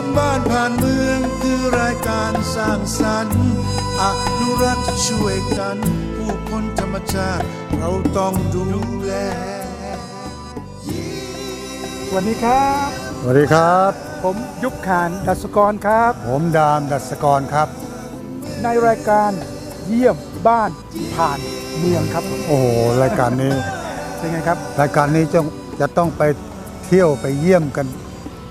ยมบ้านผ่านเมืองคือรายการสร้างสรรค์อนุรักษ์ช่วยกัน ผู้คนธรรมชาติ เราต้องดูแล สวัสดีครับ สวัสดีครับ ผมยุคขานดัสกรครับ ผมดามดัชกรครับ ในรายการเยี่ยมบ้านผ่านเมืองครับผมโอ้โหรายการนี้ เป็นไงครับ รายการนี้จะจะต้องไปเที่ยวไปเยี่ยมกัน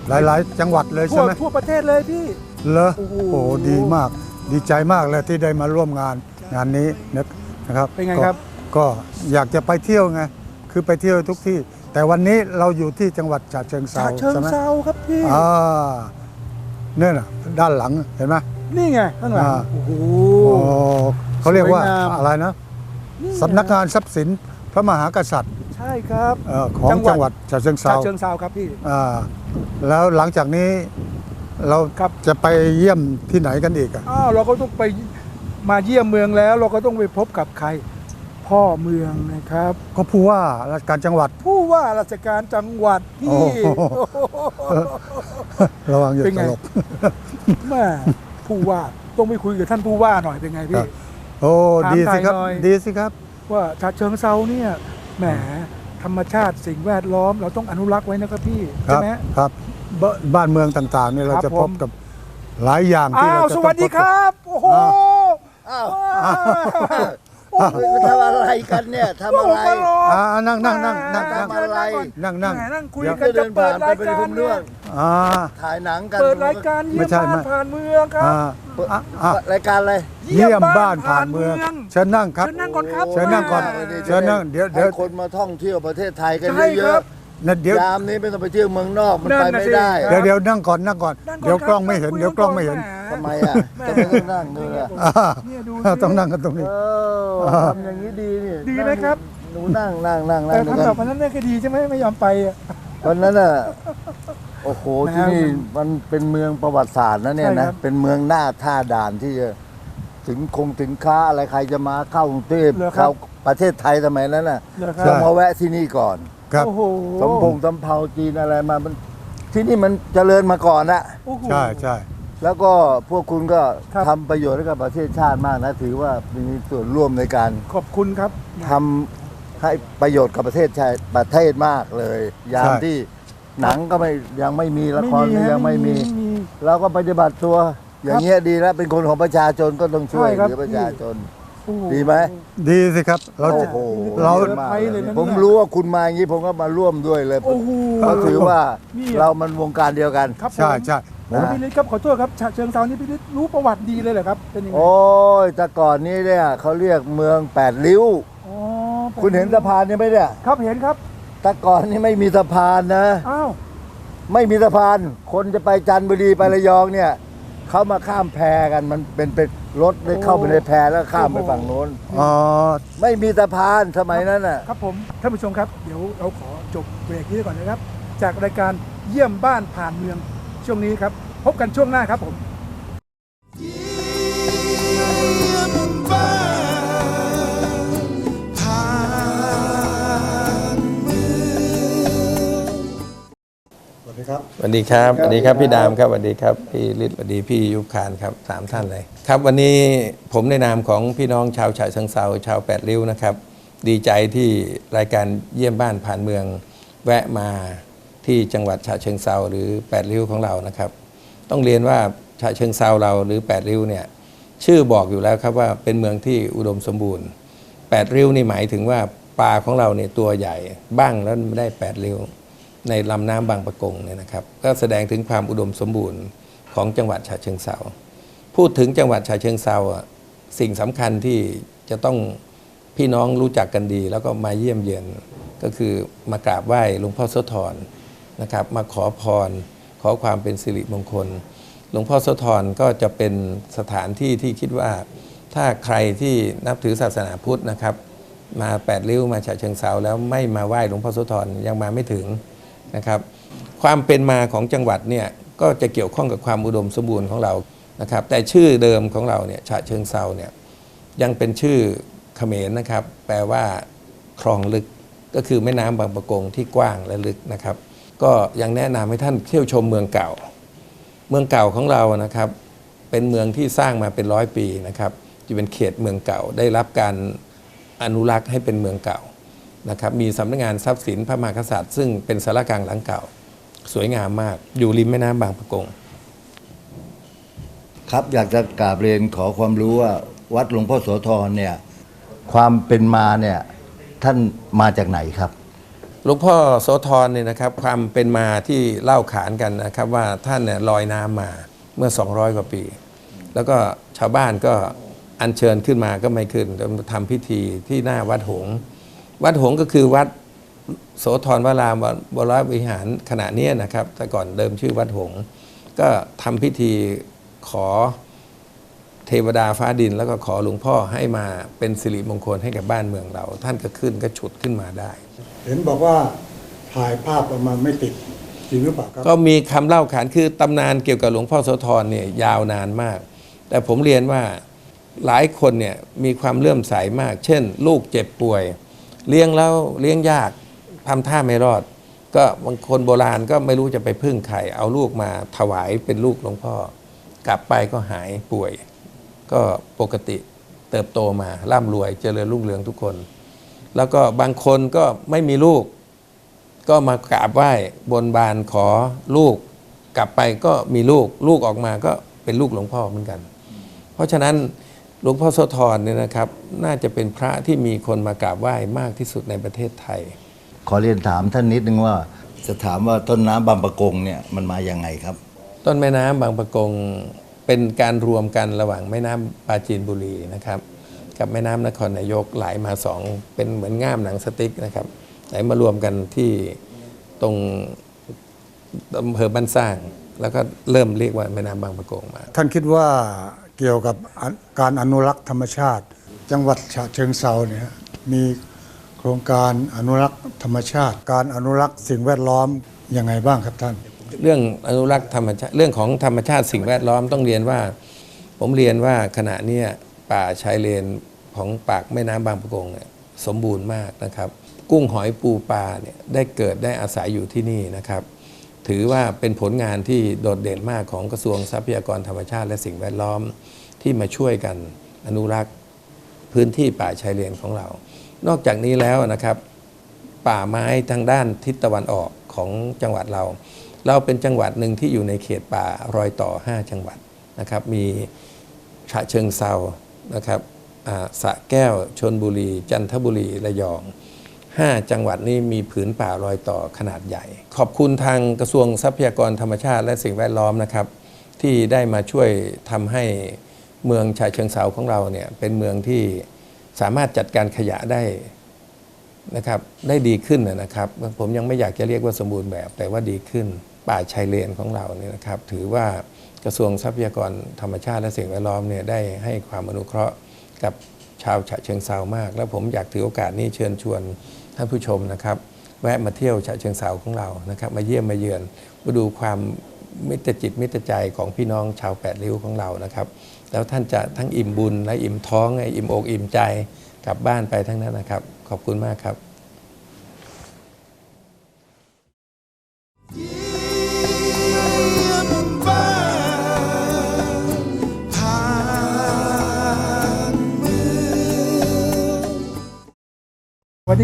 หลายๆ จังหวัดเลยทั่ใช่วไหมทั่วประเทศเลยพี่ เหรอโอ้โห โอ้โหดีมาก ดีใจมากเลยที่ได้มาร่วมงานงานนี้นะครับเป็นไงครับก็ก็อยากจะไปเที่ยวไงคือไปเที่ยวทุกที่ แต่วันนี้เราอยู่ที่จังหวัดฉะเชิงเทราฉะเชิงใช่ไหมเซาครับพี่ อ่าเนี่ยนะด้านหลังเห็นไหม นี่ไงข้างหลังอ่า โอ้โหโอ้เขาเรียกว่าสวยงาม อะไรนะ นี่ไสำนักงานทรัพย์สินพระมหากษัตริย์ ใช่ครับเอ่อของจังหวัดฉะเชิงฉะเทราเชิงเซาครับพี่ อ่าแล้วหลังจากนี้เราครับ จะไปเยี่ยมที่ไหนกันอีกอะอ้าวเราก็ต้องไปมาเยี่ยมเมืองแล้ว เราก็ต้องไปพบกับใครพ่อเมืองนะครับ ก็ผู้ว่าราชการจังหวัด ผู้ว่าราชการจังหวัดพี่โอ้โห ระวังอย่าเป็นตไงลก แม่ผู้ว่าต้องไปคุยกับท่านผู้ว่าหน่อยเป็นไงครัพี่ บ โอ้ถามดีสิครับไทยหน่อย ดีสิครับ ว่าชาเชิงเซาเนี่ย แหมธรรมชาติสิ่งแวดล้อม เราต้องอนุรักษ์ไว้นะครับพี่คใช่รัไหมครับบบ้านเมืองต่างๆเนี่ยเราครับจะพบผมกับหลายอย่างที่อ้าเราวจะสต้องวัสดีพบคกับรับ โอ้โหอ้าวโอ้โห ทำอะไรกันเนี่ยทำพวกอะผมไรมารออ่านั่งนั่งนั่งนั่งนั่งทำอะไร นั่งนั่งแหมนั่งคุยเดี๋ยวกันจะเปิดรายเดินผ่านไปเป็นการเรื่เนี่อยงอ่า ถ่ายหนังกันเปิดรายการเยี่ไม่ยมใช่บ้านไม่ ผ่านเมืองครับอ่าอะอะรายการอะไร เยี่ยมบ้านผ่านเมืองเชิญนั่งครับ เชิญนั่งก่อนครับ เชิญนั่งก่อนโอ้ยเชิญนั่งเดี๋ยวเดี๋ยว ให้คนมาท่องเที่ยวประเทศไทยกันใช่เยครัอะบ นะเดี๋ยวๆยามนี้ไม่ต้องไปเที่ยวเมืองนอกมันนั่ไปนน่ะไม่สิได้ครัเดี๋ยบวเดี๋ยวนั่งก่อนนั่งก่อน นั่นเดี๋ยวครับกล้องไม่เห็นคุเดี๋ยวกล้องไม่เห็นแทำไมอะก็ไม่ต้องนั่งด้วยอะอ่าเนี่ยดูต้องนั่งกันตรงนี้ เออทำอย่างนี้ดีนี่ดีนะครับ หนูนั่งนั่งนั่งนั่แต่งด้วยทำกัแบบนวันนั้นไม่คอยดีใช่ไหมไม่ยอมไปอะวันนั้นอะโอ้โหนะที่นี่มันเป็นเมืองประวัติศาสตร์นะเนี่ยใช่ครันะบเป็นเมืองหน้าท่าด่านที่จะถึงคงถึงค้าอะไรใครจะมาเข้ากรุงเทพเหรอครับ เข้าประเทศไทยสมัยนั้นน่ะเหรอคต้รัองบมาแวะที่นี่ก่อน ครับ โอ้โหสมพงษ์สำเภาจีนอะไรมามันที่นี่มันเจริญมาก่อนนะโอ้โห ใช่ใช่แล้วก็พวกคุณก็ครับ ทำประโยชน์ให้กับประเทศชาติมากนะ ถือว่ามีส่วนร่วมในการขอบคุณครับ ทำให้ประโยชน์กับประเทศชาติประเทศมากเลย ยามที่หนังก็ไม่ยังไม่มีละครก็ยังไม่มี เราก็ปฏิบัติตัว อย่างเงี้ยดีแล้วเป็นคนของประชาชนก็ต้องช่วยใช่ครับเหลือประชาชนโอ้โดีไหมดีสิครับ เราจะโอ้โหเรามากไปเลยนะเนี่ยผมรู้ว่าคุณมาอย่างนี้ผมก็มาร่วมด้วยเลยโอ้โหเพราะถือว่านี่เรามันวงการเดียวกัน ครับผมใช่ใช่ผมพี่ฤทธิ์ครับขอโทษครับฉะเชิงเซานี่พี่ฤทธิ์รู้ประวัติดีเลยเหรอครับเป็นยังไงโอ้ยแต่ก่อนนี้เนี่ยเขาเรียกเมืองแปดริ้วอ๋อคุณเห็นสะพานนี่ไหมเนี่ยครับเห็นครับ แต่ก่อนนี่ไม่มีสะพานนะอ้าวไม่มีสะพาน คนจะไปจันทบุรีไประยองเนี่ย เขามาข้ามแพกันมันเป็นเป็นรถได้เข้าไปในแพแล้วข้ามไปฝั่งโน้น อ๋อ ไม่มีสะพานสมัยนั้นน่ะ ครับผมท่านผู้ชมครับเดี๋ยวเราขอจบเบรกนี้ก่อนนะครับ จากรายการเยี่ยมบ้านผ่านเมืองช่วงนี้ครับ พบกันช่วงหน้าครับผมเครับสวัสดีครับคสรับวัสดีครับสวัสดีพี่ครับดามครับสวัสดีครับพี่ฤทธิ์สวัสดีพี่ยุคคานครับสามท่านเลยครับวันนี้ผมในนามของพี่น้องชาวฉะเชิงเซาชาวแปดริ้วนะครับ ดีใจที่รายการเยี่ยมบ้านผ่านเมือง แวะมาที่จังหวัดฉะเชิงเซาหรือแปดริ้วของเรานะครับ ต้องเรียนว่าฉะเชิงเซาเราหรือแปดริ้วเนี่ยชื่อบอกอยู่แล้วครับว่าเป็นเมืองที่อุดมสมบูรณ์แปดริ้วนี่หมายถึงว่าปลาของเราเนี่ยตัวใหญ่บ้างแล้วไม่ได้แปดริ้ว ในลำน้ำบางปะกงเนี่ยนะครับ ก็แสดงถึงความอุดมสมบูรณ์ของจังหวัดฉะเชิงเซาพูดถึงจังหวัดฉะเชิงเซาอะสิ่งสำคัญที่จะต้องพี่น้องรู้จักกันดี แล้วก็มาเยี่ยมเยือนก็คือมากราบไหว้หลวงพ่อโสธรนะครับ มาขอพร ขอความเป็นสิริมงคล หลวงพ่อโสธรก็จะเป็นสถานที่ที่คิดว่าถ้าใครที่นับถือศาสนาพุทธนะครับ มาแปดริ้วมาฉะเชิงเซาแล้วไม่มาไหว้หลวงพ่อโสธรยังมาไม่ถึง นะครับความเป็นมาของจังหวัดเนี่ยก็จะเกี่ยวข้องกับความอุดมสมบูรณ์ของเรานะครับแต่ชื่อเดิมของเราเนี่ยฉะเชิงเซาเนี่ยยังเป็นชื่อเขมรนะครับ แปลว่าคลองลึกก็คือแม่น้ำบางปะกงที่กว้างและลึกนะครับ ก็ยังแนะนำให้ท่านเที่ยวชมเมืองเก่า เมืองเก่าของเรานะครับ เป็นเมืองที่สร้างมาเป็นร้อยปีนะครับจะเป็นเขตเมืองเก่าได้รับการอนุรักษ์ให้เป็นเมืองเก่า นะครับมีสำนักงานทรัพย์สินพระมหากษัตริย์ ซึ่งเป็นสารกลางหลังเก่า สวยงามมาก อยู่ริมแม่น้ำบางปะกง ครับอยากจะกราบเรียนขอความรู้ว่าวัดหลวงพ่อโสธรเนี่ยความเป็นมาเนี่ยท่านมาจากไหนครับหลวงพ่อโสธรเนี่ยนะครับความเป็นมาที่เล่าขานกันนะครับว่าท่านเนี่ยลอยน้ำมาเมื่อ 200 กว่าปี แล้วก็ชาวบ้านก็อัญเชิญขึ้นมาก็ไม่ขึ้นต้องทำพิธีที่หน้าวัดหงส์ วัดหงส์ก็คือวัดโสธรวรามวรวิหารขณะเนี้ยนะครับ แต่ก่อนเดิมชื่อวัดหงส์ก็ทำพิธีขอเทวดาฟ้าดิน แล้วก็ขอหลวงพ่อให้มาเป็นสิริมงคลให้กับบ้านเมืองเรา ท่านก็ขึ้นก็ฉุดขึ้นมาได้ เห็นบอกว่าถ่ายภาพออกมาไม่ติดจริงหรือเปล่าครับก็มีคำเล่าขานคือตำนานเกี่ยวกับหลวงพ่อโสธรเนี่ยยาวนานมาก แต่ผมเรียนว่าหลายคนเนี่ยมีความเลื่อมใสมาก เช่น ลูกเจ็บป่วย เลี้ยงแล้วเลี้ยงยากทำท่าไม่รอด ก็บางคนโบราณก็ไม่รู้จะไปพึ่งใครเอาลูกมาถวายเป็นลูกหลวงพ่อ กลับไปก็หายป่วย ก็ปกติเติบโตมาร่ำรวยเจริญรุ่งเรืองทุกคน แล้วก็บางคนก็ไม่มีลูก ก็มากราบไหว้บนบานขอลูก กลับไปก็มีลูก ลูกออกมาก็เป็นลูกหลวงพ่อเหมือนกัน เพราะฉะนั้น หลวงพ่อโสธรเนี่ยนะครับ น่าจะเป็นพระที่มีคนมากราบไหว้มากที่สุดในประเทศไทย ขอเรียนถามท่านนิดนึงว่า จะถามว่าต้นน้ำบางประกงเนี่ยมันมาอย่างไงครับ ต้นแม่น้ำบางปะกงเป็นการรวมกันระหว่างแม่น้ำปราจีนบุรีนะครับ กับแม่น้ำนครนายกไหลมาสองเป็นเหมือนง่ามหนังสติ๊กนะครับไหลมารวมกันที่ตรงอำเภอบ้านสร้าง แล้วก็เริ่มเรียกว่าแม่น้ำบางปะกงมา ท่านคิดว่า เกี่ยวกับการอนุรักษ์ธรรมชาติ จังหวัดฉะเชิงเซาเนี่ยมีโครงการอนุรักษ์ธรรมชาติ การอนุรักษ์สิ่งแวดล้อมยังไงบ้างครับท่าน เรื่องอนุรักษ์ธรรมชาติเรื่องของธรรมชาติสิ่งแวดล้อมต้องเรียนว่า ผมเรียนว่าขณะนี้ป่าชายเลนของปากแม่น้ำบางปะกงเนี่ยสมบูรณ์มากนะครับ กุ้งหอยปูปลาเนี่ยได้เกิดได้อาศัยอยู่ที่นี่นะครับ ถือว่าเป็นผลงานที่โดดเด่นมากของกระทรวงทรัพยากรธรรมชาติและสิ่งแวดล้อมที่มาช่วยกันอนุรักษ์พื้นที่ป่าชายเลนของเรา นอกจากนี้แล้วนะครับ ป่าไม้ทางด้านทิศตะวันออกของจังหวัดเรา เราเป็นจังหวัดหนึ่งที่อยู่ในเขตป่ารอยต่อ 5 จังหวัดนะครับ มีฉะเชิงเซานะครับอ่าสระแก้วชนบุรี จันทบุรีระยอง 5 จังหวัดนี้มีผืนป่ารอยต่อขนาดใหญ่ ขอบคุณทางกระทรวงทรัพยากรธรรมชาติและสิ่งแวดล้อมนะครับ ที่ได้มาช่วยทำให้เมืองฉะเชิงเซาของเราเนี่ยเป็นเมืองที่สามารถจัดการขยะได้นะครับได้ดีขึ้นนะนะครับ ผมยังไม่อยากจะเรียกว่าสมบูรณ์แบบ แต่ว่าดีขึ้นป่าชายเลนของเราเนี่ยนะครับ ถือว่ากระทรวงทรัพยากรธรรมชาติและสิ่งแวดล้อมเนี่ยได้ให้ความอนุเคราะห์กับชาวฉะเชิงเซามาก แล้วผมอยากถือโอกาสนี้เชิญชวน ท่านผู้ชมนะครับ แวะมาเที่ยวฉะเชิงเซาของเรานะครับ มาเยี่ยมมาเยือนมาดูความมิตรจิตมิตรใจของพี่น้องชาวแปดริ้วของเรานะครับ แล้วท่านจะทั้งอิ่มบุญและอิ่มท้องอิ่มอกอิ่มใจกลับบ้านไปทั้งนั้นนะครับ ขอบคุณมากครับ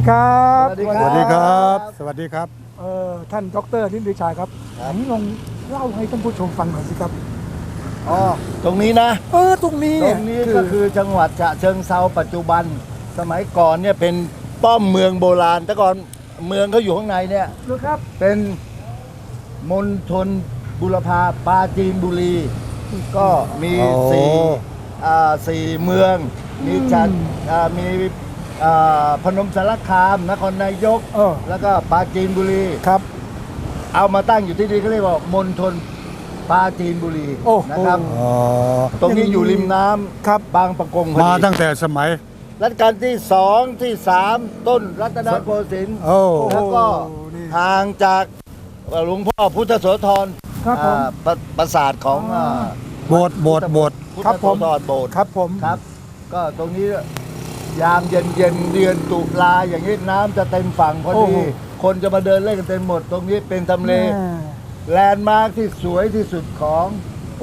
สวัสดีครับสวัสดีสวัสดีครับ สวัสดีครับเอ่อท่านดรนิติชัยครับครับ ผมลองเล่าให้ท่านผู้ชมฟังหน่อยสิครับ อ๋อตรงนี้นะ เออตรงนี้ตรเนี่ยงนี้ก็คือจังหวัดฉะเชิงเซาปัจจุบัน สมัยก่อนเนี่ยเป็นป้อมเมืองโบราณ แต่ก่อนเมืองเขาอยู่ข้างในเนี่ยหรือครับเป็นมณฑลบุรพาปราจีนบุรี ก็มีโอ้สี่อ่าสี่เมือง มีจันอ่ามี อ่าพนมสารคาม นครนายก เออ แล้วก็ปราจีนบุรี ครับ เอามาตั้งอยู่ที่นี่เขาเรียกว่ามณฑลปราจีนบุรีโอ้โห นะครับ อ๋อตรงนี้อยู่ริมน้ำครับ บางประกงพอมาดีตั้งแต่สมัย รัชกาลที่สองที่สามต้นรัตนโกสินทร์โอ้ แล้วก็โอ้นี่ห่างจากหลวงพ่อพุทธโสธรครับผม อ่าปราปราสาทของอ่าโบสถ์โบสถ์โบสถ์พุทธครับโสผมธรโบสถ์ ครับผม ครับ ก็ตรงนี้ ยามเย็นเย็นๆเดือนตุลาอย่างนี้น้ำจะเต็มฝั่งพอโอ้ดี โห คนจะมาเดินเล่นกันเต็มหมด ตรงนี้เป็นทำเลแม่แลนด์มาร์คที่สวยที่สุดของ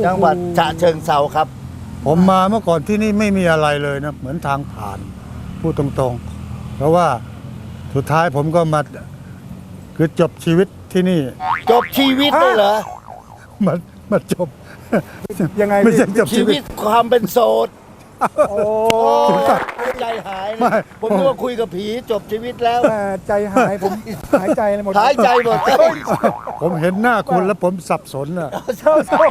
จังหวัดฉะเชิงเซาครับ ผมมาเมื่อก่อนที่นี่ไม่มีอะไรเลยนะ เหมือนทางผ่านพูดตรงๆ เพราะว่าสุดท้ายผมก็มาคือจบชีวิตที่นี่ จบชีวิตเลยเหรอมามาจบยังไงไม่ใช่พี่จบชีชีวิวิตตความเป็นโสด โอ้ใจหายไม่นะผมนึกว่าคุยกับผีจบชีวิตแล้วแม่ใจหายผม หายใจเลยหมดหายใจหมดเลยผมเห็นหน้าคุณแล้วผมสับสนอะเศร้าเศร้า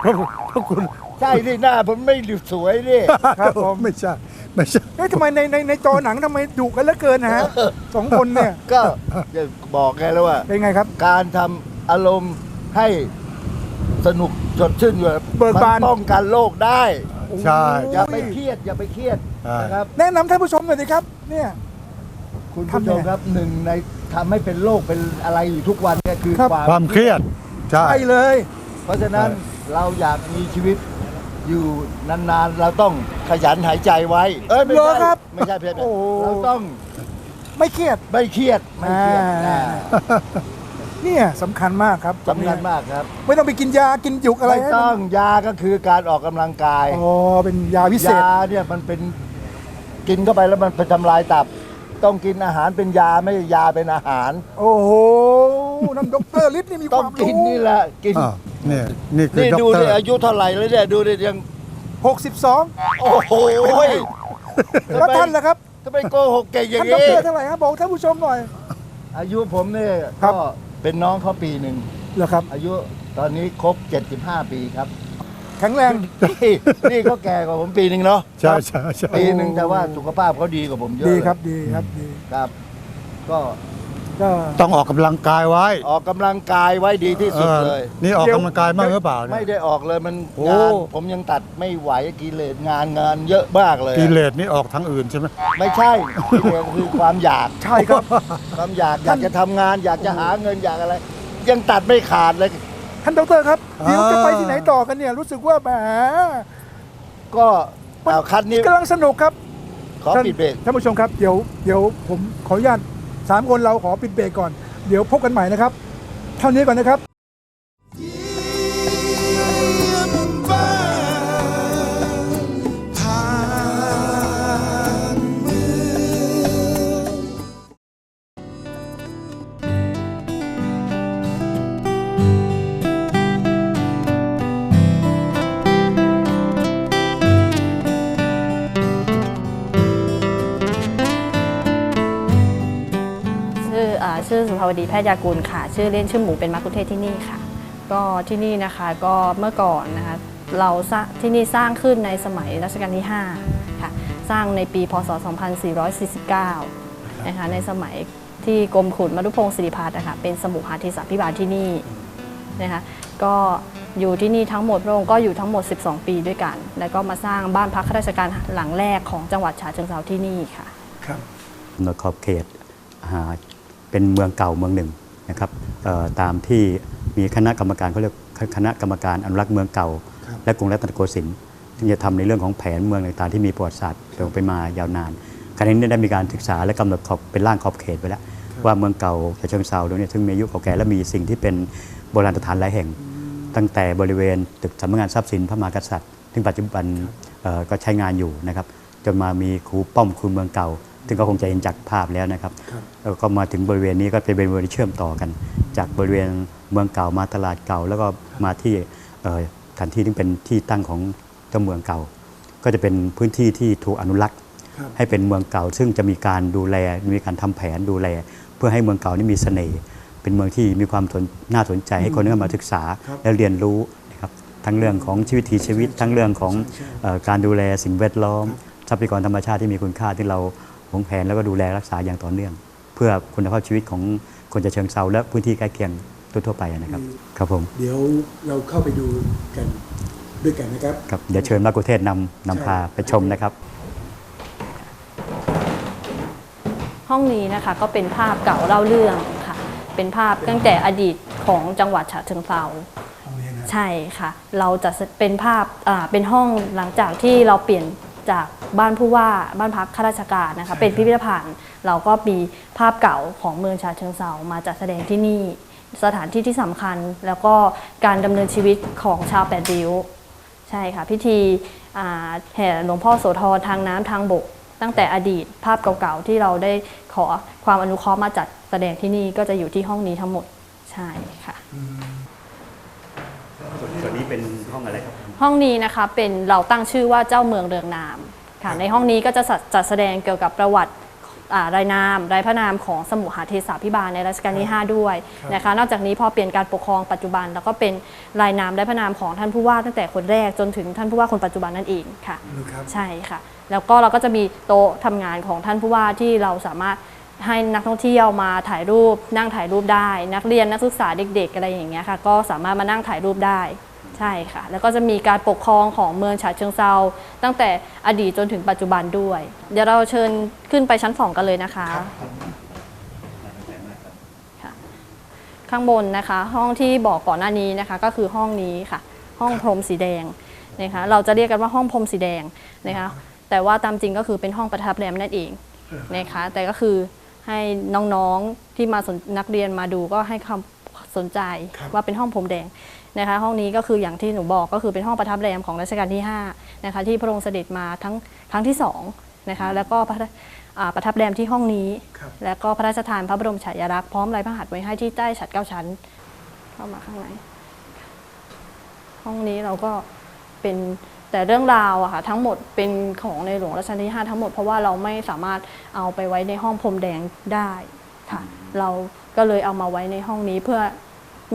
เพราะเพราะคุณใช่ที่หน้าผมไม่ดูสวยนี่ครับผม ไม่ใช่ไม่ใช่ เอ๊ะทำไมในในในจอหนังทำไมดุกันเหลือเกินนะฮะสองคนเนี่ย ก็จะบอกไงแล้วว่า เป็นไงครับ การทำอารมณ์ให้สนุกสดชื่นอยู่เบิกบาน มัป้องกันโรคได้ ใช่อย่าไปเครียดอย่าไปเครียดใช่นะครับ แนะนำท่านผู้ชมหน่อยสิครับ เนี่ย คุณทำผู้ไงชมครับหนึ่งในทำให้เป็นโรคเป็นอะไรอยู่ทุกวันเนี่ยคือครับความเครียดใช่ ไปเลย เพราะฉะนั้นใช่เราอยากมีชีวิตอยู่นานๆ เราต้องขยันหายใจไว้ เอ้ยไม่เหรอใช่ครับไม่ใช่ไม่ใช่โอ้โหเราต้องไม่เครียด ไม่เครียดไม่เครียดอ่า อ่า เนี่ยสำคัญมากครับสำคัญมากครับ ไม่ต้องไปกินยากินจุกอะไรไม่ต้องยาก็คือการออกกำลังกายอ๋อเป็นยาวิเศษยาเนี่ยมันเป็นกินเข้าไปแล้วมันไปทำลายตับ ต้องกินอาหารเป็นยาไม่ใช่ยาเป็นอาหาร โอ้โหน้ำด็อกเตอร์ลิศนี่มีคต้องวามกินรู้นี่แหละกินอ่านี่นี่คือนี่ด็อกดูเตอดิร์อายุเท่าไหร่แล้วเนี่ยดูดิยัง62โอ้โหแล้วท่านล่ะครับทำไมโกหกเก่งอย่างท่านด็อกนี้เตอร์เท่าไหร่ครับบอกท่านผู้ชมหน่อยอายุผมเนี่ยครัก็บ เป็นน้องเขาปีหนึ่ง เหรอครับ อายุตอนนี้ครบ 75 ปีครับ แข็งแรง นี่นี่ก็แก่กว่าผมปีหนึ่งเนาะใช่ใช่ใช่ปีหนึ่งแต่ว่าสุขภาพเขาดีกว่าผมเยอะดีเลยครับดีครับดี ครับ ก็ก็ ต้องออกกำลังกายไว้ ออกกำลังกายไว้ดีที่สุดเลยออนี่ออกกำลังกายมากหรือเปล่าเนี่ยไม่ได้ออกเลยมันโอ้งานผมยังตัดไม่ไหวกิเลสงานงานเยอะมากเลยกิเลสนี่ออกทางอื่นใช่ไหมไม่ใช่กิเลสคือความอยากใช่ครับความอยากอยากจะทำงาน อยากจะหาเงินอยากอะไร ยังตัดไม่ขาดเลยท่านดอกเตอรครับเดี๋ยวจะไปที่ไหนต่อกันเนี่ยรู้สึกว่าแหมก็เอาคัดนี้กำลังสนุกครับขอท่านปิดเบรกท่านผู้ชมครับเดี๋ยวเดี๋ยวผมขออนุญาต สามคนเราขอปิดเบรกก่อน เดี๋ยวพบกันใหม่นะครับ เท่านี้ก่อนนะครับ ภาวดีแพทย์ยากุลค่ะ ชื่อเล่นชื่อหมูเป็นมักคุเทศก์ที่นี่ค่ะ ก็ที่นี่นะคะก็เมื่อก่อนนะคะเราสร้างที่นี่สร้างขึ้นในสมัยรัชกาลที่5ค่ะสร้างในปีพศ 2449นะคะในสมัยที่กรมขุนมรุพงศ์สิริพัฒน์นะคะเป็นสมุหาธิสาพิบาลที่นี่นะคะก็อยู่ที่นี่ทั้งหมดพระองค์ก็อยู่ทั้งหมด 12 ปีด้วยกัน แล้วก็มาสร้างบ้านพักข้าราชการหลังแรกของจังหวัดฉะเชิงเทราที่นี่ค่ะ ครับกำหนดขอบเขตอ่า เป็นเมืองเก่าเมืองหนึ่งนะครับเอ่อตามที่มีคณะกรรมการเขาเรียกคณะกรรมการอนุรักษ์เมืองเก่า และกรุงรัตนโกสินทร์ที่จะทำในเรื่องของแผนเมืองต่างๆที่มีประวัติศาสตร์ลงไปมายาวนานคณะนี้ได้มีการศึกษาและกำหนดขอบเป็นร่างขอบเขตไปแล้ว ว่าเมืองเก่าฉะเชิงเซาเนี่ยซึ่งมีอายุเก่าแก่และมีสิ่งที่เป็นโบราณสถานหลายแห่ง ตั้งแต่บริเวณตึกสำนักงานทรัพย์สินพระมหากษัตริย์ซึ่งปัจจุบันเอ่อก็ใช้งานอยู่นะครับจนมามีครูป้อมครูเมืองเก่า ซึ่งก็คงจะเห็นจากภาพแล้วนะครับแล้วก็มาถึงบริเวณนี้ก็เป็นบริเวณที่เชื่อมต่อกัน จากบริเวณเมืองเก่ามาตลาดเก่า แล้วก็มาที่เอ่อสถานที่ที่เป็นที่ตั้งของเจ้าเมืองเก่า ก็จะเป็นพื้นที่ที่ถูกอนุรักษ์ให้เป็นเมืองเก่า ซึ่งจะมีการดูแลมีการทำแผนดูแล เพื่อให้เมืองเก่านี้มีเสน่ห์เป็นเมืองที่มีความสนน่าสนใจให้คนเข้ามาศึกษาและเรียนรู้นะครับทั้งเรื่องของชีวิตทีชีวิต ทั้งเรื่องของเอ่อการดูแลสิ่งแวดล้อมทรัพยากรธรรมชาติที่มีคุณค่าที่เราห วงแผนแล้วก็ดูแลรักษาอย่างต่อเนื่อง เพื่อคุณภาพชีวิตของคนจะเชิงเซาและพื้นที่ใกล้เคียงทั่วๆไปนะครับ ครับผม เดี๋ยวเราเข้าไปดูกันด้วยกันนะครับครับเดี๋ยวเชิญมากุเทศนำนำพาไปชมนะครับ ห้องนี้นะคะก็เป็นภาพเก่าเล่าเรื่องค่ะ เป็นภาพตั้งแต่อดีตของจังหวัดฉะเชิงเทราใช่ค่ะ เราจะเป็นภาพอ่าเป็นห้องหลังจากที่เราเปลี่ยน จากบ้านผู้ว่าบ้านพักข้าราชการนะคะเป็นพิพิธภัณฑ์ เราก็มีภาพเก่าของเมืองฉะเชิงเทรามาจัดแสดงที่นี่ สถานที่ที่สำคัญแล้วก็การดำเนินชีวิตของชาวแปดริ้วใช่ค่ะพิธีอ่าแห่หลวงพ่อโสธรทางน้ำทางบก ตั้งแต่อดีตภาพเก่าๆที่เราได้ขอความอนุเคราะห์มาจัดแสดงที่นี่ก็จะอยู่ที่ห้องนี้ทั้งหมดใช่ค่ะส่วนนี้เป็นห้องอะไรครับ ห้องนี้นะคะเป็นเราตั้งชื่อว่าเจ้าเมืองเรืองนามค่ะในห้องนี้ก็จะจัดจัดแสดงเกี่ยวกับประวัติอ่ารายนามรายพระนามของสมุหาเทศาพิบาลในรัชกาลที่ 5 ด้วยนะคะนอกจากนี้พอเปลี่ยนการปกครองปัจจุบัน แล้วก็เป็นรายนามรายพระนามของท่านผู้ว่าตั้งแต่คนแรกจนถึงท่านผู้ว่าคนปัจจุบันนั่นเองค่ะนะครับใช่ค่ะ แล้วก็เราก็จะมีโต๊ะทำงานของท่านผู้ว่าที่เราสามารถให้นักท่องเที่ยวมาถ่ายรูปนั่งถ่ายรูปได้ นักเรียนนักศึกษาเด็ก ๆ อะไรอย่างเงี้ยค่ะ ก็สามารถมานั่งถ่ายรูปได้ ใช่ค่ะ แล้วก็จะมีการปกครองของเมืองฉะเชิงเซาตั้งแต่อดีตจนถึงปัจจุบันด้วย เดี๋ยวเราเชิญขึ้นไปชั้นสองกันเลยนะคะค่ะข้างบนนะคะ ห้องที่บอกก่อนหน้านี้นะคะ ก็คือห้องนี้ค่ะ ห้องพรมสีแดงนะคะเราจะเรียกกันว่าห้องพรมสีแดงนะคะ แต่ว่าตามจริงก็คือเป็นห้องประทับแรมนั่นเองนะคะ แต่ก็คือให้น้องๆที่มาสนนักเรียนมาดูก็ให้ความสนใจว่าเป็นห้องพรมแดงนะคะห้องนี้ก็คืออย่างที่หนูบอกก็คือเป็นห้องประทับแรมของรัชกาลที่5นะคะที่พระองค์เสด็จมาทั้งครั้งที่สองนะคะแล้วก็พระอ่าประทับแรมที่ห้องนี้ครับแล้วก็พระราชทานพระบรมฉายาลักษณ์พร้อมลายพระหัตถ์ไว้ให้ที่ใต้ฉัดเก้าชั้น เข้ามาข้างในห้องนี้เราก็เป็นแต่เรื่องราวอะค่ะทั้งหมดเป็นของในหลวงรัชกาลที่ 5 ทั้งหมดเพราะว่าเราไม่สามารถเอาไปไว้ในห้องพรมแดงได้ค่ะเราก็เลยเอามาไว้ในห้องนี้เพื่อ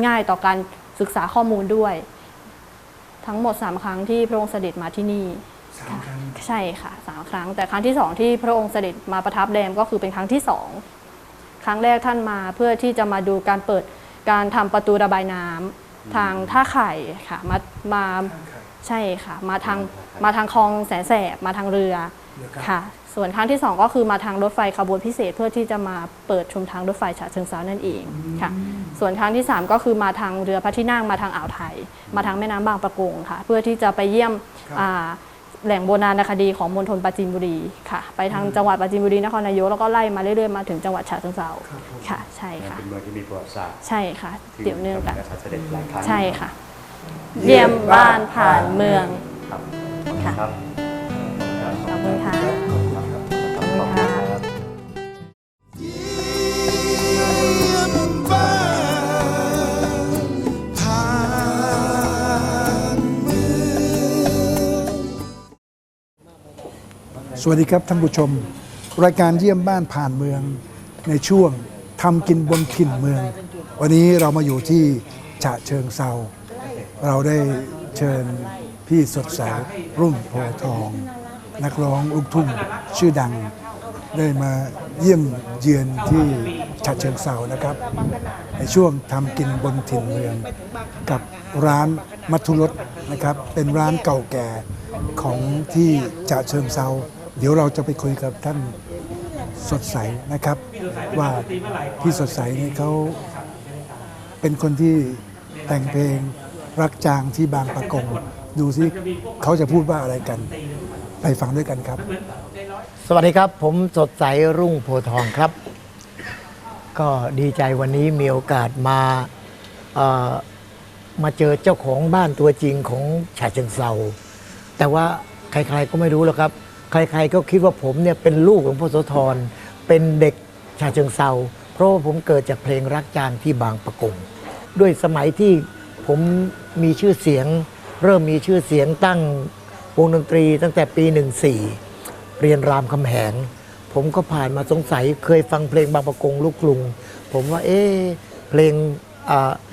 ง่ายต่อการ ศึกษาข้อมูลด้วย ทั้งหมด 3 ครั้งที่พระองค์เสด็จมาที่นี่สามครั้งใช่ค่ะสามครั้ง แต่ครั้งที่สองที่พระองค์เสด็จมาประทับแรมก็คือเป็นครั้งที่สองครั้งแรกท่านมาเพื่อที่จะมาดูการเปิดการทำประตูระบายน้ำทางท่าไข่ค่ะมามาใช่ค่ะ มาทางมาทางคลองแสนแสบมาทางเรือเรือครับค่ะ ส่วนครั้งที่สองก็คือมาทางรถไฟขบวนพิเศษเพื่อที่จะมาเปิดชมทางรถไฟฉะเชิงเซานั่นเองค่ะ ส่วนครั้งที่ 3 ก็คือมาทางเรือพระที่นั่งมาทางอ่าวไทย มาทางแม่น้ำบางปะกงค่ะ เพื่อที่จะไปเยี่ยมครับอ่าแหล่งโบราณคดีของมณฑลปราจีนบุรีค่ะ ไปทางจังหวัดปราจีนบุรีนครนายกแล้วก็ไล่มาเรื่อยๆมาถึงจังหวัดฉะเชิงเซาค่ะ ใช่ค่ะเป็นเมืองที่มีประวัติศาสตร์ใช่ค่ะเดี๋ยวเนื่องกันกษัตริย์เสด็จหลายครั้งใช่ค่ะ เยี่ยมบ้านผ่านเมืองครับค่ะครับขอบคุณค่ะ สวัสดีครับท่านผู้ชม รายการเยี่ยมบ้านผ่านเมืองในช่วงทำกินบนถิ่นเมือง วันนี้เรามาอยู่ที่ฉะเชิงเซาเราได้เชิญพี่สดใสรุ่งโพทอง นักร้องลูกทุ่งชื่อดัง ได้มาเยี่ยมเยือนที่ฉะเชิงเซานะครับ ในช่วงทำกินบนถิ่นเมือง กับร้านมัทุรสนะครับเป็นร้านเก่าแก่ของที่จะเชิงเซา เดี๋ยวเราจะไปคุยกับท่านสดใสนะครับ ว่าพี่สดใสนี่เขาเป็นคนที่แต่งเพลงรักจางที่บางปะกง ดูซิเขาจะพูดว่าอะไรกัน ไปฟังด้วยกันครับ สวัสดีครับ ผมสดใสรุ่งโพทองครับ ก็ดีใจวันนี้มีโอกาสมามาเจอเจ้าของบ้านตัวจริงของฉะเชิงเซาแต่ว่าใครๆก็ไม่รู้แล้วครับ ใครๆก็คิดว่าผมเนี่ยเป็นลูกของพ่อโสธรเป็นเด็กฉะเชิงเซาเพราะว่าผมเกิดจากเพลงรักจางที่บางปะกงด้วยสมัยที่ผมมีชื่อเสียง เริ่มมีชื่อเสียงตั้งวงดนตรีตั้งแต่ปี 14 เรียนรามคำแหง ผมก็ผ่านมาสงสัยเคยฟังเพลงบางประกงลูกกรุง ผมว่าเอ๊เพลง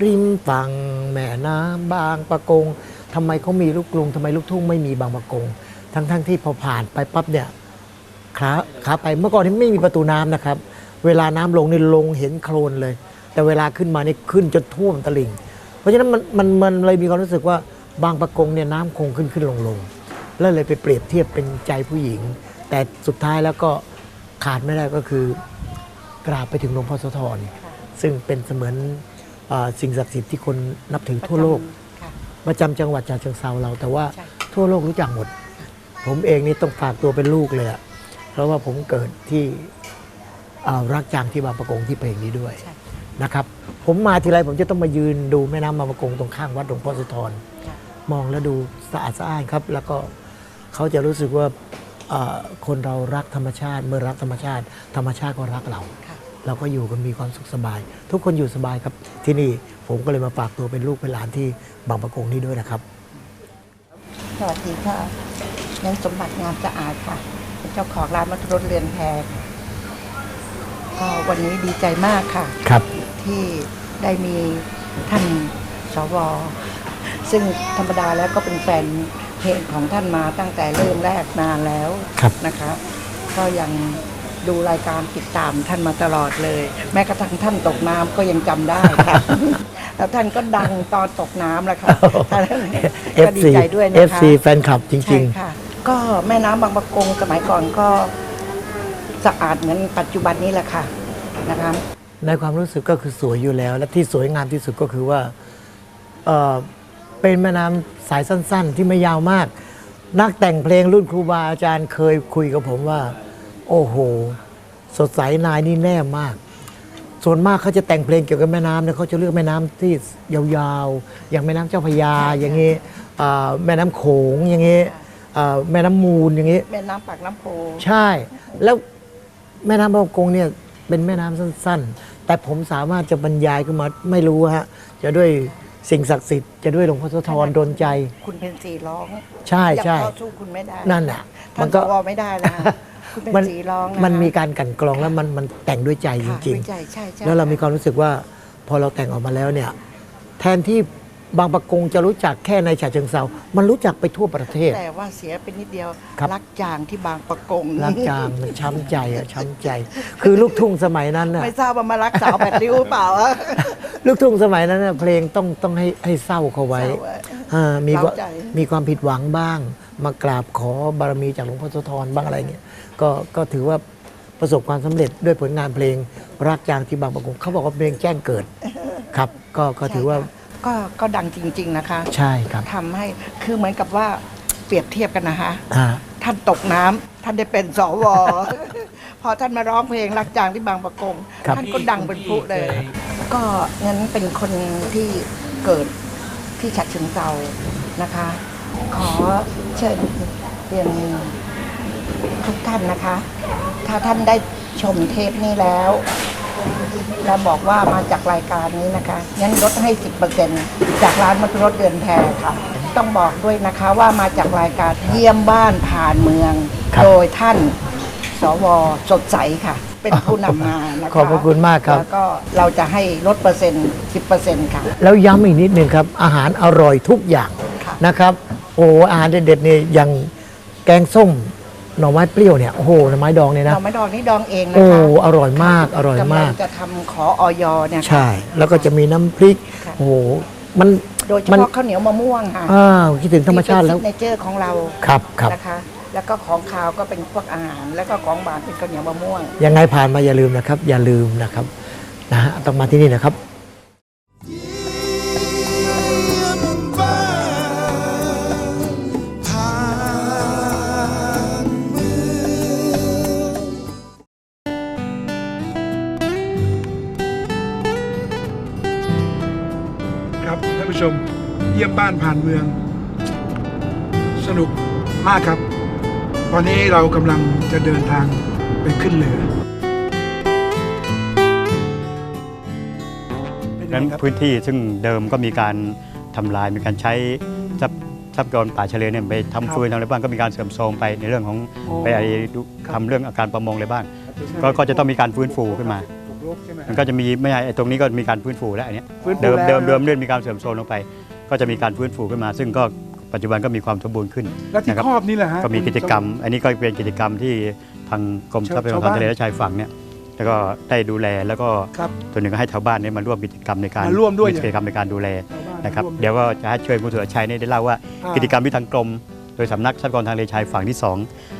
ริมฝั่งแม่น้ำบางประกงทำไมเขามีลูกกรุงทำไมลูกทุ่งไม่มีบางประกง ทั้งๆที่พอผ่านไปปั๊บเนี่ยขาขาไปเมื่อก่อนนี้ไม่มีประตูน้ำนะครับ เวลาน้ำลงนี่ลงเห็นโคลนเลย แต่เวลาขึ้นมานี่ขึ้นจนท่วมตลิ่ง เพราะฉะนั้นมันมันมันเลยมีความรู้สึกว่าบางประกงเนี่ยน้ำคงขึ้นขึ้นลงลงแล้วเลยไปเปรียบเทียบเป็นใจผู้หญิง แต่สุดท้ายแล้วก็ขาดไม่ได้ก็คือกราบไปถึงหลวงพ่อโสธรซึ่งเป็นเสมือนเออสิ่งศักดิ์สิทธิ์ที่คนนับถือทั่วโลกประจำจังหวัดฉะเชิงเซาเรา แต่ว่าทั่วโลกรู้จักหมด ผมเองนี่ต้องฝากตัวเป็นลูกเลยอะเพราะว่าผมเกิดที่อ่ารักจางที่บางประกงที่เพลงนี้ด้วยนะครับ ผมมาทีไรผมจะต้องมายืนดูแม่น้ำบางประกงตรงข้างวัดหลวงพ่อโสุธรมองแล้วดูสะอาดสะอ้านครับ แล้วก็เขาจะรู้สึกว่าเอ่อคนเรารักธรรมชาติ เมื่อรักธรรมชาติ ธรรมชาติก็รักเราเราก็อยู่กันมีความสุขสบาย ทุกคนอยู่สบายครับ ที่นี่ผมก็เลยมาฝากตัวเป็นลูกเป็นหลานที่บางประกงนี้ด้วยนะครับ สวัสดีค่ะ นางสมบัติงามสะอาดค่ะเป็นเจ้าของร้านมัทรสเรือนแพรก็วันนี้ดีใจมากค่ะ ครับ ที่ได้มีท่านสว ซึ่งธรรมดาแล้วก็เป็นแฟนเพลงของท่านมาตั้งแต่เริ่มแรกนานแล้วครับ นะคะ ก็ยังดูรายการติดตามท่านมาตลอดเลย แม้กระทั่งท่านตกน้ำก็ยังจำได้ค่ะ แล้วท่านก็ดังตอนตกน้ำแหละค่ะท่านก็ดี FC ใจด้วยนะคะ FC แฟนคลับจริง ใช่ค่ะ ก็แม่น้ำบางประกงสมัยก่อนก็สะอาดเหมือนปัจจุบันนี้แหละค่ะนะคะในความรู้สึกก็คือสวยอยู่แล้ว และที่สวยงามที่สุดก็คือว่าเออเป็นแม่น้ำสายสั้น ๆ ที่ไม่ยาวมาก นักแต่งเพลงรุ่นครูบาอาจารย์เคยคุยกับผมว่า โอ้โห สดใสนายนี่แน่มาก ส่วนมากเขาจะแต่งเพลงเกี่ยวกับแม่น้ำเนี่ยเขาจะเลือกแม่น้ำที่ยาวๆ อย่างแม่น้ำเจ้าพระยาอย่างนี้แม่น้ำโขงอย่างนี้ แม่น้ำมูลอย่างนี้ แม่น้ำปากน้ำโพใช่ แล้วแม่น้ำบางประกงเนี่ยเป็นแม่น้ำสั้น ๆ แต่ผมสามารถจะบรรยายขึ้นมาไม่รู้ฮะจะด้วยสิ่งศักดิ์สิทธิ์จะด้วยหลวงพ่อโสธรดลใจ คุณเพนสีร้องใช่ยังใช่เข้าสู้คุณไม่ได้นั่นน่ะท่านก็สวไม่ได้นะคุณเพนมันสีร้องนะคะมันมีการกลันกรองแล้วมันมันแต่งด้วยใจจค่ะริงด้วยใจใช่ใช่ๆแล้วเรามีความรู้สึกว่าพอเราแต่งออกมาแล้วเนี่ย แทนที่ บางประกงจะรู้จักแค่ในฉะเชิงเซามันรู้จักไปทั่วประเทศ แต่ว่าเสียเป็นนิดเดียว ครับ รักจางที่บางประกงรักจางมันช้ำใจอะช้ำใจ คือลูกทุ่งสมัยนั้นน่ะ ไม่ทราบว่ามารักสาวแปดริ้วหรือเปล่าอะ ลูกทุ่งสมัยนั้นน่ะเพลงต้องต้องให้ให้เศร้าเขาไว้เศร้าไว้อ่ามีว่าเศร้าใจ มีความผิดหวังบ้าง มากราบขอบารมีจากหลวงพ่อโสธรบ้างอะไรเงี้ยก็ก็ถือว่าประสบความสำเร็จด้วยผลงานเพลงรักจางที่บางประกงเขาบอกว่าเพลงแจ้งเกิดครับ ก็ก็ถือว่า ก็ก็ดังจริง ๆนะคะใช่ครับทำให้คือเหมือนกับว่าเปรียบเทียบกันนะคะ อ่าท่านตกน้ำท่านได้เป็นสว พอท่านมาร้องเพลงรักจางที่บางประกงครับ ท่านก็ดังเป็นพลุเลย ก็งั้นเป็นคนที่เกิดที่ฉะเชิงเซานะคะ ขอเชิญเรียนทุกท่านนะคะ ถ้าท่านได้ชมเทปนี้แล้ว แล้วบอกว่ามาจากรายการนี้นะคะงั้นลดให้ 10%จากร้านมัตรสเดือนแพรค่ะ ต้องบอกด้วยนะคะว่ามาจากรายการเยี่ยมบ้านผ่านเมือง ครับ โดยท่านสวสดใสค่ะ เป็นผู้นำมานะคะขอบพระคุณมากครับ แล้วก็เราจะให้ลดเปอร์เซ็นต์ 10%ค่ะ แล้วย้ำอีกนิดหนึ่งครับ อาหารอร่อยทุกอย่างค่ะ นะครับ โอ้อาหารเด็ดๆเนี่ยอย่างแกงส้ม หน่อไม้เปรี้ยวเนี่ยโอ้โหหน่อไม้ดองเนี่ยนะเราไม่ดองนี่ดองเองนะโอ้คะอร่อยมากอร่อยมากกำลังจะทำขอออยเนี่ยค่ะ ใช่ แล้วก็จะมีน้ำพริกค่ะ โอ้โหมัน โดยเฉมัน พาะข้าวเหนียวมะม่วงค่ะอ้าวคิดถึงธรรมชาติแล้วในเจอร์ของเราครับครับนะคะ แล้วก็ของคาวก็เป็นพวกอาหาร แล้วก็ของหวานเป็นข้าวเหนียวมะม่วง ยังไงผ่านมาอย่าลืมนะครับ อย่าลืมนะครับนะฮะต้องมาที่นี่นะครับานผ่านเมือง สนุกมากครับ ตอนนี้เรากำลังจะเดินทางไปขึ้นเรือเป็นยังนั้นไงครับพื้นที่ซึ่งเดิมก็มีการทำลายมีการใช้ทรัพย์ทรัพยากรป่าเฉลยเนี่ยไปทำฟืนทำอะไรบ้างก็มีการเสื่อมโทรมไปในเรื่องของโอ้ไปไอ้ดูทำเรื่องอาการประมงอะไรบ้างก็ก็จะต้องมีการฟื้นฟูขึ้นมาบุกรุกใช่ไหมมันก็จะมีไม่ใช่ไอ้ตรงนี้ก็มีการฟื้นฟูแล้วอันเนี้ยฟื้นฟูเดิมแล้วเดิมเดิมเรื่องมีการเสื่อมโทรมลงไป ก็จะมีการฟื้นฟูขึ้นมา ซึ่งก็ปัจจุบันก็มีความสมบูรณ์ขึ้นแล้วที่นะครับครอบนี่แหละฮะ ก็มีกิจกรรม อันนี้ก็เป็นกิจกรรมที่ทางกรมทรัพยากรทางทะเลและชายฝั่งเนี่ยแล้วก็ได้ดูแลแล้วก็ครับตัวหนึ่งก็ให้ชาวบ้านเนี่ยมาร่วมกิจกรรมในการมาร่วมด้วย กิจกรรมในการดูแลชาวบ้านนะครับร่วมเดี๋ยวก็จะให้ช่วยคุณสุรชัยเนี่ยได้เล่าว่าอ่ากิจกรรมที่ทางกรม โดยสำนักทรัพยากรทางทะเลชายฝั่งที่สอง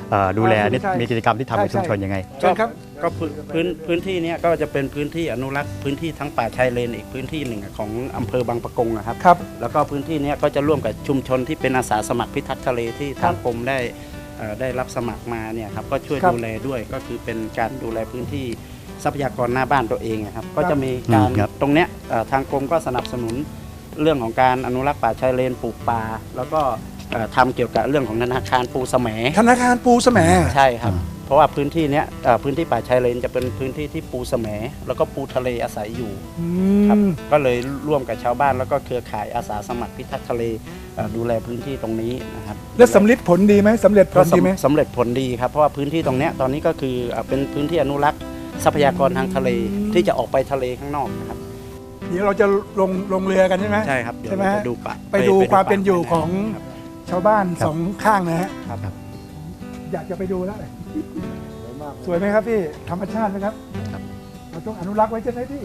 เอ่อดูแลอ่าเนี่ยใช่มีกิจกรรมที่ทำกับใช่ชุมชนยังไง เชิญครับ ก็พื้นพื้นพื้นที่เนี้ยก็จะเป็นพื้นที่อนุรักษ์พื้นที่ทั้งป่าชายเลนอีกพื้นที่หนึ่งของอำเภอบางปะกงนะครับ ครับ แล้วก็พื้นที่เนี้ยก็จะร่วมกับชุมชนที่เป็นอาสาสมัครพิทักษ์ทะเลที่ทางกรมได้เอ่อได้รับสมัครมาเนี่ยครับก็ช่วยครับดูแลด้วยก็คือเป็นการดูแลพื้นที่ทรัพยากรหน้าบ้านตัวเองนะครับ ก็จะมีการอืมครับ ตรงเนี้ยเอ่อทางกรมก็สนับสนุนเรื่องของการอนุรักษ์ป่าชายเลนปลูกป่าแล้วก็เอ่อทำเกี่ยวกับเรื่องของธนาคารปูสม ธนาคารปูแสมใช่ครับเพ ราะว่าพื้นที่เนี้ยเอ่อพื้นที่ป่าชายเลนจะเป็นพื้นที่ที่ปูสมแล้วก็ปูทะเลอาศัยอยู่อืครับมก็เลยร่วมกับชาวบ้านแล้วก็เครือข่ายอาสาสมัครพิทักษ์ทะเลเอ่อดูแลพื้นที่ตรงนี้นะครับแล้วสำลิดผลดีไหมสำเร็จผก็ลดีไหมสำสำเร็จผลดีครับเพราะว่าพื้นที่ตรงเนี้ยตอนนี้ก็คือเอ่อเป็นพื้นที่อนุรักษ์ทรัพยากรทางทะเลที่จะออกไปทะเลข้างนอกนะครับเดี๋ยวเราจะลงลงเรือกันใช่ไหมใช่ครับเดี๋ยวใช่ไหมเราฮะจะดูป่าไปดูความเป็นอยู่ของครับชาวบ้านสองข้างนะฮะครับอยากจะไปดูแล้ว สวยไหมครับพี่ ธรรมชาติไหมครับ เราต้องอนุรักษ์ไว้ใช่ไหมพี่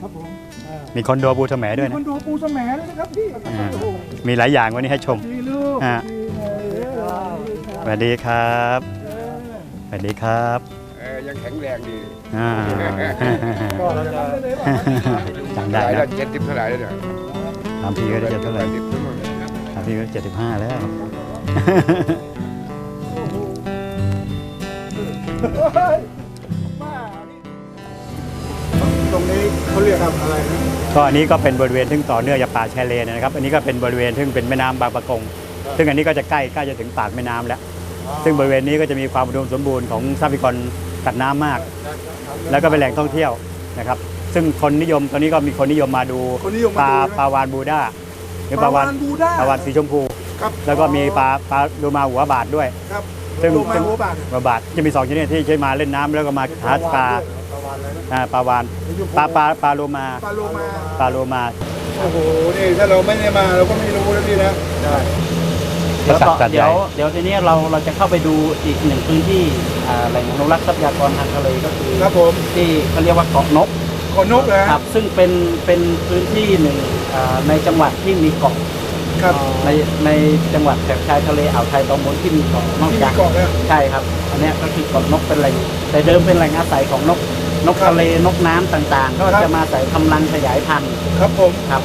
ครับผมอ่ามีคอนโดบูสแหมด้วยมีนะ คนดูปูสแหมด้วยนะครับพี่อ่า โอ้โหมีหลายอย่างวันนี้ให้ชม ดีลูกอ่า ดีเลยสวัสดีครับสวัสดีครับเออยังแข็งแรงดีอ่าก็เราจะได้เลยว่าจำได้หลายนะแล้วเจ็ดสิบเท่าไหร่แล้วเนี่ยตามพี่ก็ได้จะเท่าไหร่จ็ดสิบเท่าไหร่ตามพี่ก็เจ็ดสิบห้าแล้ว ตรงนี้เขาเรียกอะไรนะก็อันนี้ก็เป็นบริเวณซึ่งต่อเนื่องจากป่าชายเลนนะครับ อันนี้ก็เป็นบริเวณซึ่งเป็นแม่น้ำบางปะกง ซึ่งอันนี้ก็จะใกล้ใกล้จะถึงปากแม่น้ำแล้ว ซึ่งบริเวณนี้ก็จะมีความอุดมสมบูรณ์ของทรัพยากรสัตว์น้ำมาก แล้วก็เป็นแหล่งท่องเที่ยวนะครับ ซึ่งคนนิยมตอนนี้ก็มีคนนิยมมาดูคนนิยมปมาลาดูนะปลาวานบูด้าหรือปปลาลาวาวานนบูด้า ปลาวานสีชมพู ครับแล้วก็มีปลาปลาโลมาหัวบาทด้วย ครับ ซึ่งโลมาซึ่งหัวบาท หัวบาทจะมีสองชนิดที่ใช้มาเล่นน้ำแล้วก็มาหาปลาอ่าปลาวานปลาปลาปลาโลมาปลาโลมา ปลาโลมา โอ้โห นี่ถ้าเราไม่ได้มาเราก็ไม่รู้นะพี่นะแล้วก็สัตว์ใหญ่ เดี๋ยวเดี๋ยวทีนี้เราเราจะเข้าไปดูอีกหนึ่งพื้นที่อ่าแหล่งอนุรักษ์ทรัพยากรทางทะเลก็คือครับผมที่เขาเรียกว่าเกาะนกขอนกเลยครับซึ่งเป็นเป็นพื้นที่หนึ่งอ่าในจังหวัดที่มีเกาะ ครับในในจังหวัดแถบชายทะเลอ่าวไทยตอนบนที่มีเกาะนอกที่มีจากเกาะนะใช่ครับ อันเนี้ยก็คือเกาะนกเป็นแหล่งแต่เดิมเป็นแหล่งอาศัยของนกนกครับทะเลนกน้ำต่างๆ ก็ครับ จะมาอาศัยทำรังขยายพันธุ์ครับผมครับ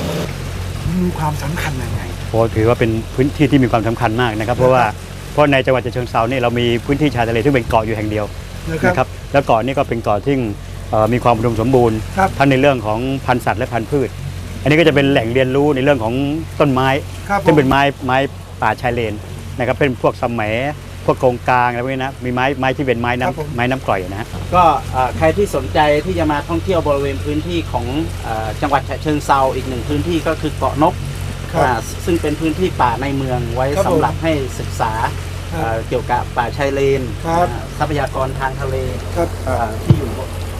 มีความสำคัญยังไงโอ้ถือว่าเป็นพื้นที่ที่มีความสำคัญมากนะครับ เพราะว่าเพราะในจังหวัดฉะเชิงเซาเนี่ยเรามีพื้นที่ชายทะเลซึ่งเป็นเกาะอยู่แห่งเดียวนะครับ นะครับแล้วเกาะนี้ก็เป็นเกาะที่เอ่อมีความอุดมสมบูรณ์ ครับ ทั้งในเรื่องของพันธุ์สัตว์และพันธุ์พืช อันนี้ก็จะเป็นแหล่งเรียนรู้ในเรื่องของต้นไม้ครับผม ซึ่งเป็นไม้ไม้ป่าชายเลนนะครับเป็นพวกสมแหมพวกโกงกลางอะไรพวกนี้นะมีไม้ไม้ที่เป็นไม้ครับผม น้ำไม้น้ำกร่อยนะฮะ ก็เอ่อใครที่สนใจที่จะมาท่องเที่ยวบริเวณพื้นที่ของเอ่อจังหวัดฉะเชิงเซาอีกหนึ่งพื้นที่ก็คือเกาะนกครับ อ่าซึ่งเป็นพื้นที่ป่าในเมืองไว้ครับผมสำหรับให้ศึกษาครับเอ่อเกี่ยวกับป่าชายเลนครับ อ่าทรัพยากรทางทะเลครับ อ่าที่อยู่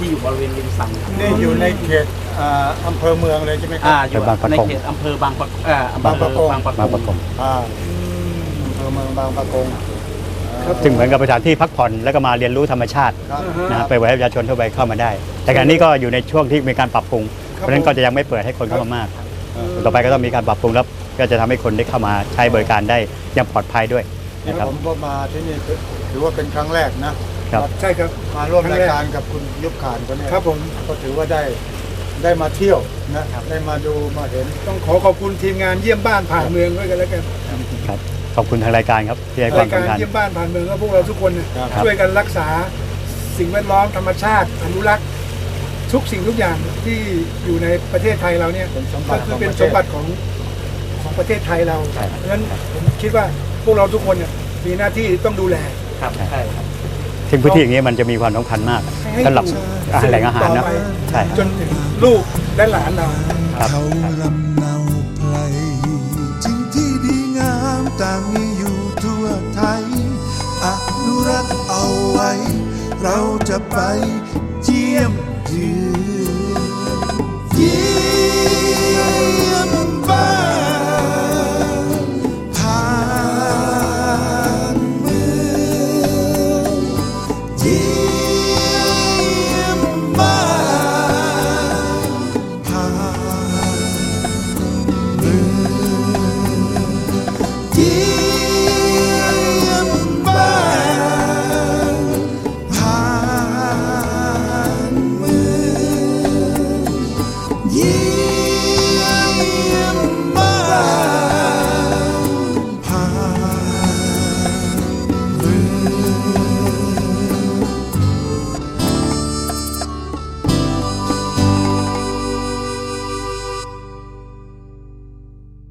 ที่อยู่บริเวณริมฝั่งนี่อยู่ในเขตอ่าอำเภอเมืองเลยใช่ไหมครัอ่าบ อยู่บางปะในกงเขตอำเภอบางปะเอ่ออำเภบางปะกงบางปะบางปะกกง งอ่าอำเภอเมืองบางปะกงซึ่งเหมือนกับสถานที่พักผ่อนแล้วก็มาเรียนรู้ธรรมชาติครับ นะฮะไปไว้ให้ประชาชนทั่วไปเข้ามาได้ แต่ขณะนี้ก็อยู่ในช่วงที่มีการปรับปรุง เพราะฉะนั้นก็จะยังไม่เปิดให้คนเข้ามามากต่อไปก็ต้องมีการปรับปรุงแล้วก็จะทำให้คนได้เข้ามาใช้บริการได้อยังปลอดภัยด้วยนะครับ ผมก็มาที่นี่ถือว่าเป็นครั้งแรกนะครับ ใช่ครับ มาร่วมครั้รางยแรกการกับคุณยุบขานคนนี้ครับผมก็ถือว่าได้ได้มาเที่ยวนะได้มาดูมาเห็น ต้องขอขอบคุณทีมงานเยี่ยมบ้านผ่านเมืองด้วยกันแล้วกันครับขอบคุณทางรายการครับที่ให้ควารามยการสำคัญเยี่ยมบ้านผ่านเมืองก็พวกเราทุกคนเนี่ยครับช่วยกันรักษาสิ่งแวดล้อมธรรมชาติอนุรักษ์ทุกสิ่งทุกอย่างที่อยู่ในประเทศไทยเราเนี่ยเป็นสมบัก็ติคือของเป็นประเทสศมบัติของของประเทศไทยเราใช่เพราะฉะนั้นผมคิดว่าพวกเราทุกคนเนี่ยมีหน้าที่ต้องดูแลครับใช่ครับ ซึ่งพื้นที่อย่างนี้มันจะมีความสำคัญมากให้สำหรับอาหารแหล่งอาหารนะต่อไปใช่จนถึงลูกและหลานเราครับเขาลำเนาไพรสิ่งที่ดีงามต่างมีอยู่ทั่วไทยอนุรักษ์เอาไว้ เราจะไปเยี่ยม